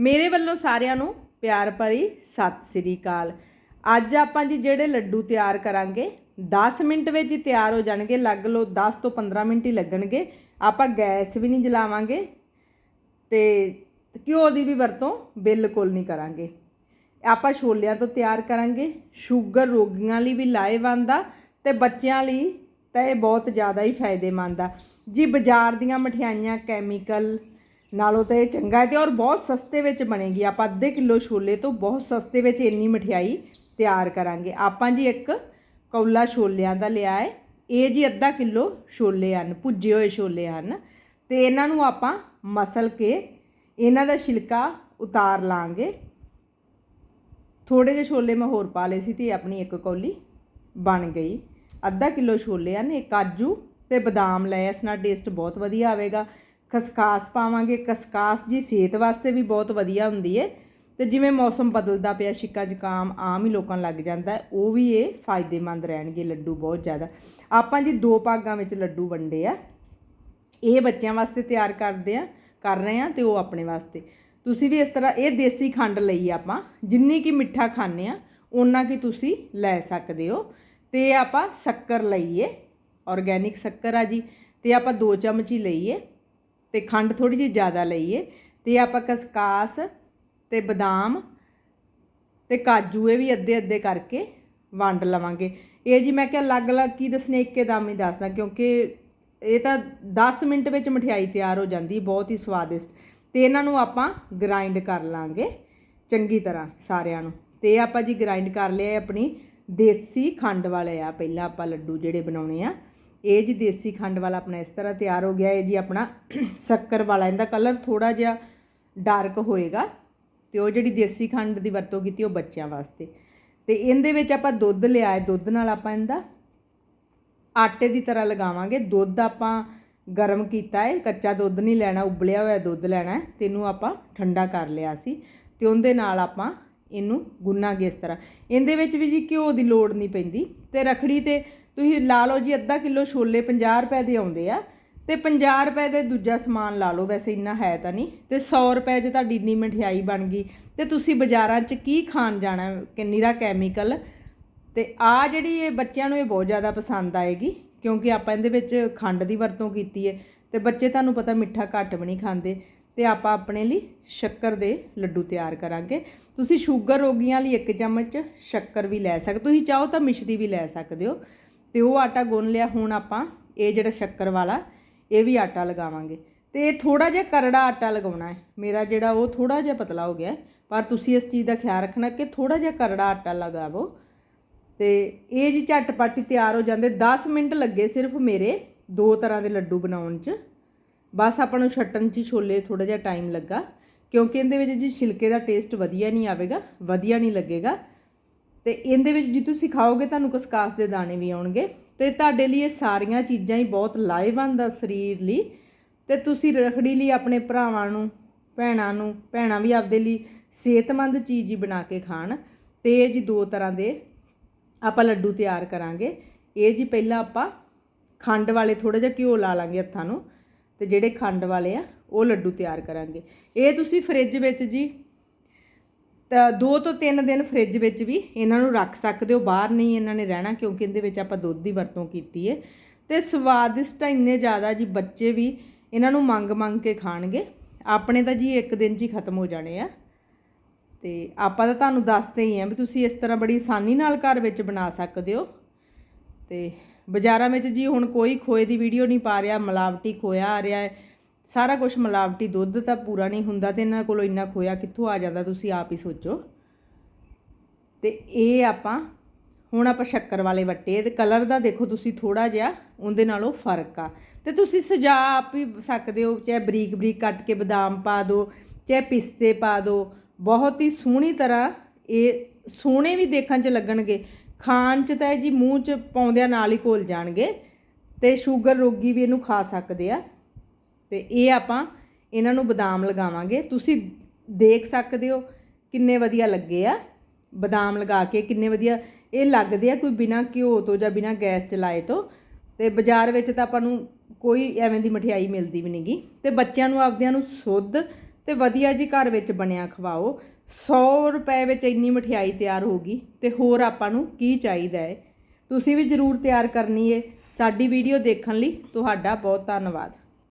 ਮੇਰੇ ਵੱਲੋਂ ਸਾਰਿਆਂ ਨੂੰ ਪਿਆਰ ਭਰੀ ਸਤਿ ਸ੍ਰੀ ਅਕਾਲ। ਅੱਜ ਆਪਾਂ ਜੀ ਜਿਹੜੇ ਲੱਡੂ ਤਿਆਰ ਕਰਾਂਗੇ 10 ਮਿੰਟ ਵਿੱਚ ਹੀ ਤਿਆਰ ਹੋ ਜਾਣਗੇ, ਲੱਗ ਲਓ 10 ਤੋਂ 15 ਮਿੰਟ ਹੀ ਲੱਗਣਗੇ। ਆਪਾਂ ਗੈਸ ਵੀ ਨਹੀਂ ਜਲਾਵਾਂਗੇ ਤੇ ਘਿਓ ਦੀ ਵੀ ਵਰਤੋਂ ਬਿਲਕੁਲ ਨਹੀਂ ਕਰਾਂਗੇ। ਆਪਾਂ ਛੋਲਿਆਂ ਤੋਂ ਤਿਆਰ ਕਰਾਂਗੇ, ਸ਼ੂਗਰ ਰੋਗੀਆਂ ਲਈ ਵੀ ਲਾਹੇਵੰਦ ਆ ਤੇ ਬੱਚਿਆਂ ਲਈ ਤਾਂ ਇਹ ਬਹੁਤ ਜ਼ਿਆਦਾ ਹੀ ਫਾਇਦੇਮੰਦ ਆ। ਜੀ ਬਾਜ਼ਾਰ ਦੀਆਂ ਮਠਿਆਈਆਂ, ਕੈਮੀਕਲ ਨਾਲੋਂ ਤਾਂ ਇਹ ਚੰਗਾ ਹੈ ਤੇ ਔਰ ਬਹੁਤ ਸਸਤੇ ਵਿੱਚ ਬਣੇਗੀ। ਆਪਾਂ ਅੱਧੇ ਕਿਲੋ ਛੋਲੇ ਤੋਂ ਬਹੁਤ ਸਸਤੇ ਵਿੱਚ ਇੰਨੀ ਮਠਿਆਈ ਤਿਆਰ ਕਰਾਂਗੇ। ਆਪਾਂ ਜੀ ਇੱਕ ਕੌਲਾ ਛੋਲਿਆਂ ਦਾ ਲਿਆ ਹੈ। ਇਹ ਜੀ ਅੱਧਾ ਕਿਲੋ ਛੋਲੇ ਹਨ, ਭੁੱਜੇ ਹੋਏ ਛੋਲੇ ਹਨ। ਤੇ ਇਹਨਾਂ ਨੂੰ ਆਪਾਂ ਮਸਲ ਕੇ ਇਹਨਾਂ ਦਾ ਛਿਲਕਾ ਉਤਾਰ ਲਾਂਗੇ। ਥੋੜੇ ਜਿਹੇ ਛੋਲੇ ਮੈਂ ਹੋਰ ਪਾ ਲਏ ਸੀ ਤੇ ਆਪਣੀ ਇੱਕ ਕੌਲੀ ਬਣ ਗਈ। ਅੱਧਾ ਕਿਲੋ ਛੋਲੇ ਹਨ, ਇਹ ਕਾਜੂ ਤੇ ਬਦਾਮ ਲਏ ਇਸ ਨਾਲ ਟੇਸਟ ਬਹੁਤ ਵਧੀਆ ਆਵੇਗਾ। ਖਸਖਾਸ ਪਾਵਾਂਗੇ, ਖਸਖਾਸ ਜੀ ਸਿਹਤ ਵਾਸਤੇ ਵੀ ਬਹੁਤ ਵਧੀਆ ਹੁੰਦੀ ਹੈ ਤੇ ਜਿਵੇਂ ਮੌਸਮ ਬਦਲਦਾ ਪਿਆ ਛਿੱਕਾ ਜ਼ੁਕਾਮ ਆਮ ਹੀ ਲੋਕਾਂ ਲੱਗ ਜਾਂਦਾ ਉਹ ਵੀ ਇਹ ਫਾਇਦੇਮੰਦ ਰਹਿਣਗੇ ਲੱਡੂ ਬਹੁਤ ਜ਼ਿਆਦਾ। ਆਪਾਂ ਜੀ ਦੋ ਭਾਗਾਂ ਵਿੱਚ ਲੱਡੂ ਵੰਡੇ ਆ। ਇਹ ਬੱਚਿਆਂ ਵਾਸਤੇ ਤਿਆਰ ਕਰਦੇ ਆ, ਕਰ ਰਹੇ ਆ ਤੇ ਉਹ ਆਪਣੇ ਵਾਸਤੇ। ਤੁਸੀਂ ਵੀ ਇਸ ਤਰ੍ਹਾਂ ਇਹ ਦੇਸੀ ਖੰਡ ਲਈ ਆਪਾਂ, ਜਿੰਨੀ ਕੀ ਮਿੱਠਾ ਖਾਂਦੇ ਆ, ਓਨਾ ਕੀ ਤੁਸੀਂ ਲੈ ਸਕਦੇ ਹੋ। ਤੇ ਆਪਾਂ ਸ਼ੱਕਰ ਲਈਏ ਆਰਗੈਨਿਕ ਸ਼ੱਕਰ ਆ ਜੀ, ਤੇ ਆਪਾਂ ਦੋ ਚਮਚ ਹੀ ਲਈਏ। ਤੇ ਖੰਡ ਥੋੜੀ ਜਿਹੀ ਜ਼ਿਆਦਾ ਲਈਏ ਤੇ ਆਪਾਂ ਕਸਕਾਸ ਤੇ ਬਦਾਮ ਤੇ ਕਾਜੂ ਇਹ ਵੀ ਅੱਧੇ ਅੱਧੇ ਕਰਕੇ ਵੰਡ ਲਵਾਂਗੇ। ਇਹ ਜੀ ਮੈਂ ਕਿਹਾ ਅਲੱਗ-ਅਲੱਗ ਕੀ ਦੱਸਣੇ ਇੱਕੇ ਦਮ ਹੀ ਦੱਸਦਾ ਕਿਉਂਕਿ ਇਹ ਤਾਂ 10 ਮਿੰਟ ਵਿੱਚ ਮਠਿਆਈ ਤਿਆਰ ਹੋ ਜਾਂਦੀ, ਬਹੁਤ ਹੀ ਸਵਾਦਿਸ਼ਟ। ਤੇ ਇਹਨਾਂ ਨੂੰ ਆਪਾਂ ਗ੍ਰਾਈਂਡ ਕਰ ਲਾਂਗੇ ਚੰਗੀ ਤਰ੍ਹਾਂ ਸਾਰਿਆਂ ਨੂੰ। ਤੇ ਇਹ ਆਪਾਂ ਜੀ ਗ੍ਰਾਈਂਡ ਕਰ ਲਿਆ ਆਪਣੀ ਦੇਸੀ ਖੰਡ ਵਾਲੇ ਆ, ਪਹਿਲਾਂ ਆਪਾਂ ਲੱਡੂ ਜਿਹੜੇ ਬਣਾਉਣੇ ਆ ਇਹ ਜੀ ਦੇਸੀ ਖੰਡ ਵਾਲਾ ਆਪਣਾ ਇਸ ਤਰ੍ਹਾਂ ਤਿਆਰ ਹੋ ਗਿਆ, ਇਹ ਜੀ ਆਪਣਾ ਸ਼ੱਕਰ ਵਾਲਾ, ਇਹਦਾ ਕਲਰ ਥੋੜਾ ਜਿਹਾ ਡਾਰਕ ਹੋਏਗਾ ਤੇ ਉਹ ਜਿਹੜੀ ਦੇਸੀ ਖੰਡ ਦੀ ਵਰਤੋਂ ਕੀਤੀ ਉਹ ਬੱਚਿਆਂ ਵਾਸਤੇ। ਤੇ ਇਹਦੇ ਵਿੱਚ ਆਪਾਂ ਦੁੱਧ ਲਿਆ ਹੈ, ਦੁੱਧ ਨਾਲ ਆਪਾਂ ਇਹਦਾ ਆਟੇ ਦੀ ਤਰ੍ਹਾਂ ਲਗਾਵਾਂਗੇ। ਦੁੱਧ ਆਪਾਂ ਗਰਮ ਕੀਤਾ ਹੈ, ਕੱਚਾ ਦੁੱਧ ਨਹੀਂ ਲੈਣਾ, ਉਬਲਿਆ ਹੋਇਆ ਦੁੱਧ ਲੈਣਾ ਹੈ, ਤੇ ਇਹਨੂੰ ਆਪਾਂ ਠੰਡਾ ਕਰ ਲਿਆ ਸੀ ਤੇ ਉਹਦੇ ਨਾਲ ਆਪਾਂ ਇਹਨੂੰ ਗੁੰਨਾਂਗੇ ਇਸ ਤਰ੍ਹਾਂ। ਇਹਦੇ ਵਿੱਚ ਵੀ ਜੀ ਘਿਓ ਦੀ ਲੋੜ ਨਹੀਂ ਪੈਂਦੀ ਤੇ ਰਖੜੀ ਤੇ ਤੁਸੀਂ ਲਾ ਲਓ ਜੀ, ਅੱਧਾ ਕਿਲੋ ਛੋਲੇ 50 ਰੁਪਏ ਦੇ ਆਉਂਦੇ ਆ ਤੇ 50 ਰੁਪਏ ਦੇ ਦੂਜਾ ਸਮਾਨ ਲਾ ਲਓ, ਵੈਸੇ ਇੰਨਾ ਹੈ ਤਾਂ ਨਹੀਂ। ਤੇ 100 ਰੁਪਏ 'ਚ ਤੁਹਾਡੀ ਇੰਨੀ ਮਠਿਆਈ ਬਣ ਗਈ। ਤੇ ਤੁਸੀਂ ਬਾਜ਼ਾਰਾਂ 'ਚ ਕੀ ਖਾਣ ਜਾਣਾ ਹੈ? ਕਿ ਨਿਰਾ ਕੈਮੀਕਲ ਤੇ ਆ ਜਿਹੜੀ ਇਹ ਬੱਚਿਆਂ ਨੂੰ ਇਹ ਬਹੁਤ ਜ਼ਿਆਦਾ ਪਸੰਦ ਆਏਗੀ, ਕਿਉਂਕਿ ਆਪਾਂ ਇਹਦੇ ਵਿੱਚ ਖੰਡ ਦੀ ਵਰਤੋਂ ਕੀਤੀ ਹੈ ਤੇ ਬੱਚੇ ਤੁਹਾਨੂੰ ਪਤਾ ਮਿੱਠਾ ਘੱਟ ਵੀ ਨਹੀਂ ਖਾਂਦੇ। ਤੇ ਆਪਾਂ ਆਪਣੇ ਲਈ ਸ਼ੱਕਰ ਦੇ ਲੱਡੂ ਤਿਆਰ ਕਰਾਂਗੇ। ਤੁਸੀਂ ਸ਼ੂਗਰ ਰੋਗੀਆਂ ਲਈ ਇੱਕ ਚਮਚ ਸ਼ੱਕਰ ਵੀ ਲੈ ਸਕਦੇ, ਤੁਸੀਂ ਚਾਹੋ ਤਾਂ ਮਿਸ਼ਰੀ ਵੀ ਲੈ ਸਕਦੇ ਹੋ। ਤੇ ਉਹ ਆਟਾ ਗੁੰਨ ਲਿਆ ਹੁਣ ਆਪਾਂ ਇਹ ਜਿਹੜਾ ਸ਼ੱਕਰ ਵਾਲਾ ਇਹ ਵੀ ਆਟਾ ਲਗਾਵਾਂਗੇ। ਤੇ ਇਹ ਥੋੜਾ ਜਿਹਾ ਕਰੜਾ ਆਟਾ ਲਗਾਉਣਾ ਹੈ। ਮੇਰਾ ਜਿਹੜਾ ਉਹ ਥੋੜਾ ਜਿਹਾ ਪਤਲਾ ਹੋ ਗਿਆ ਹੈ, ਪਰ ਤੁਸੀਂ ਇਸ ਚੀਜ਼ ਦਾ ਖਿਆਲ ਰੱਖਣਾ ਕਿ ਥੋੜਾ ਜਿਹਾ ਕਰੜਾ ਆਟਾ ਲਗਾਵੋ। ਤੇ ਇਹ ਜੀ ਝਟਪਟ ਹੀ ਤਿਆਰ ਹੋ ਜਾਂਦੇ। 10 ਮਿੰਟ ਲੱਗੇ ਸਿਰਫ ਮੇਰੇ ਦੋ ਤਰ੍ਹਾਂ ਦੇ ਲੱਡੂ ਬਣਾਉਣ 'ਚ। ਬਸ ਆਪਾਂ ਨੂੰ ਛੱਟਣ 'ਚ ਹੀ ਛੋਲੇ ਥੋੜਾ ਜਿਹਾ ਟਾਈਮ ਲੱਗਾ ਕਿਉਂਕਿ ਇਹਦੇ ਵਿੱਚ ਜੀ ਛਿਲਕੇ ਦਾ ਟੇਸਟ ਵਧੀਆ ਨਹੀਂ ਆਵੇਗਾ ਵਧੀਆ ਨਹੀਂ ਲੱਗੇਗਾ। ਤੇ ਇਹਦੇ ਵਿੱਚ ਜੇ ਤੁਸੀਂ ਖਾਓਗੇ, ਤੁਹਾਨੂੰ ਕਸਕਾਸ ਦੇ ਦਾਣੇ ਵੀ ਆਉਣਗੇ। ਤੇ ਤੁਹਾਡੇ ਲਈ ਇਹ ਸਾਰੀਆਂ ਚੀਜ਼ਾਂ ਹੀ ਬਹੁਤ ਲਾਹੇਵੰਦ ਆ ਸਰੀਰ ਲਈ। ਤੇ ਤੁਸੀਂ ਰਖੜੀ ਲਈ ਆਪਣੇ ਭਰਾਵਾਂ ਨੂੰ, ਭੈਣਾਂ ਨੂੰ, ਭੈਣਾਂ ਵੀ ਆਪਦੇ ਲਈ ਸਿਹਤਮੰਦ ਚੀਜ਼ ਹੀ ਬਣਾ ਕੇ ਖਾਣ। ਤੇ ਇਹ ਜੀ ਦੋ ਤਰ੍ਹਾਂ ਦੇ ਆਪਾਂ ਲੱਡੂ ਤਿਆਰ ਕਰਾਂਗੇ। ਇਹ ਜੀ ਪਹਿਲਾਂ ਆਪਾਂ ਖੰਡ ਵਾਲੇ ਥੋੜਾ ਜਿਹਾ ਘਿਓ ਲਾ ਲਾਂਗੇ ਹੱਥਾਂ ਨੂੰ। ਤੇ ਜਿਹੜੇ ਖੰਡ ਵਾਲੇ ਆ, ਉਹ ਲੱਡੂ ਤਿਆਰ ਕਰਾਂਗੇ। ਇਹ ਤੁਸੀਂ ਫ੍ਰਿਜ ਵਿੱਚ ਜੀ ਦੋ ਤੋਂ ਤਿੰਨ ਦਿਨ ਫ੍ਰਿਜ ਵਿੱਚ ਵੀ ਇਹਨਾਂ ਨੂੰ ਰੱਖ ਸਕਦੇ ਹੋ, ਬਾਹਰ ਨਹੀਂ ਇਹਨਾਂ ਨੇ ਰਹਿਣਾ ਕਿਉਂਕਿ ਇਹਦੇ ਵਿੱਚ ਆਪਾਂ ਦੁੱਧ ਦੀ ਵਰਤੋਂ ਕੀਤੀ ਹੈ ਤੇ ਸਵਾਦਿਸ਼ਟ ਇੰਨੇ ਜ਼ਿਆਦਾ ਜੀ ਬੱਚੇ ਵੀ ਇਹਨਾਂ ਨੂੰ ਮੰਗ ਮੰਗ ਕੇ ਖਾਣਗੇ। ਆਪਣੇ ਤਾਂ ਜੀ ਇੱਕ ਦਿਨ 'ਚ ਹੀ ਖਤਮ ਹੋ ਜਾਣੇ ਆ। ਤੇ ਆਪਾਂ ਤਾਂ ਤੁਹਾਨੂੰ ਦੱਸਦੇ ਹੀ ਆ ਵੀ ਤੁਸੀਂ ਇਸ ਤਰ੍ਹਾਂ ਬੜੀ ਆਸਾਨੀ ਨਾਲ ਘਰ ਵਿੱਚ ਬਣਾ ਸਕਦੇ ਹੋ। ਤੇ ਬਾਜ਼ਾਰਾਂ ਵਿੱਚ ਜੀ ਹੁਣ ਕੋਈ ਖੋਏ ਦੀ ਵੀਡੀਓ ਨਹੀਂ ਪਾ ਰਿਹਾ, ਮਿਲਾਵਟੀ ਖੋਇਆ ਆ ਰਿਹਾ ਹੈ। ਸਾਰਾ ਕੁਝ ਮਿਲਾਵਟੀ ਦੁੱਧ ਤਾਂ ਪੂਰਾ ਨਹੀਂ ਹੁੰਦਾ ਤੇ ਇਹਨਾਂ ਕੋਲੋਂ ਇੰਨਾ ਖੋਇਆ ਕਿੱਥੋਂ ਆ ਜਾਂਦਾ, ਤੁਸੀਂ ਆਪ ਹੀ ਸੋਚੋ। ਤੇ ਇਹ ਆਪਾਂ ਹੁਣ ਆਪਾਂ ਸ਼ੱਕਰ ਵਾਲੇ ਵੱਟੇ, ਤੇ ਕਲਰ ਦਾ ਦੇਖੋ ਤੁਸੀਂ ਥੋੜਾ ਜਿਹਾ, ਉਹਦੇ ਨਾਲੋਂ ਫ਼ਰਕ ਆ। ਤੇ ਤੁਸੀਂ ਸਜਾ ਆਪ ਹੀ ਸਕਦੇ ਹੋ, ਚਾਹੇ ਬਰੀਕ ਬਰੀਕ ਕੱਟ ਕੇ ਬਦਾਮ ਪਾ ਦਿਓ ਚਾਹੇ ਪਿਸਤੇ ਪਾ ਦਿਓ ਬਹੁਤ ਹੀ ਸੋਹਣੀ ਤਰ੍ਹਾਂ ਇਹ ਸੋਹਣੇ ਵੀ ਦੇਖਣ 'ਚ ਲੱਗਣਗੇ। ਖਾਣ 'ਚ ਤਾਂ ਇਹ ਜੀ ਮੂੰਹ 'ਚ ਪਾਉਂਦਿਆਂ ਨਾਲ ਹੀ ਘੁਲ ਜਾਣਗੇ, ਤੇ ਸ਼ੂਗਰ ਰੋਗੀ ਵੀ ਇਹਨੂੰ ਖਾ ਸਕਦੇ ਆ। ਤੇ ਇਹ ਆਪਾਂ ਇਹਨਾਂ ਨੂੰ ਬਦਾਮ ਲਗਾਵਾਂਗੇ। ਤੁਸੀਂ ਦੇਖ ਸਕਦੇ ਹੋ ਕਿੰਨੇ ਵਧੀਆ ਲੱਗੇ ਆ। ਬਦਾਮ ਲਗਾ ਕੇ ਕਿੰਨੇ ਵਧੀਆ, ਇਹ ਲੱਗਦੇ ਆ ਕੋਈ ਬਿਨਾ ਘਿਓ ਤੋਂ ਜਾਂ ਬਿਨਾ ਗੈਸ ਚਲਾਏ ਤੋਂ। ਤੇ ਬਾਜ਼ਾਰ ਵਿੱਚ ਤਾਂ ਆਪਾਂ ਨੂੰ ਕੋਈ ਐਵੇਂ ਦੀ ਮਠਿਆਈ ਮਿਲਦੀ ਵੀ ਨਹੀਂਗੀ ਤੇ ਬੱਚਿਆਂ ਨੂੰ ਆਪਦਿਆਂ ਨੂੰ ਸੁੱਧ ਤੇ ਵਧੀਆ ਜੀ ਘਰ ਵਿੱਚ ਬਣਿਆ ਖਵਾਓ। 100 ਰੁਪਏ ਵਿੱਚ ਇੰਨੀ ਮਠਿਆਈ ਤਿਆਰ ਹੋਗੀ ਤੇ ਹੋਰ ਆਪਾਂ ਨੂੰ ਕੀ ਚਾਹੀਦਾ ਹੈ ਤੁਸੀਂ ਵੀ ਜ਼ਰੂਰ ਤਿਆਰ ਕਰਨੀ ਹੈ ਸਾਡੀ ਵੀਡੀਓ ਦੇਖਣ ਲਈ। ਤੁਹਾਡਾ ਬਹੁਤ ਧੰਨਵਾਦ।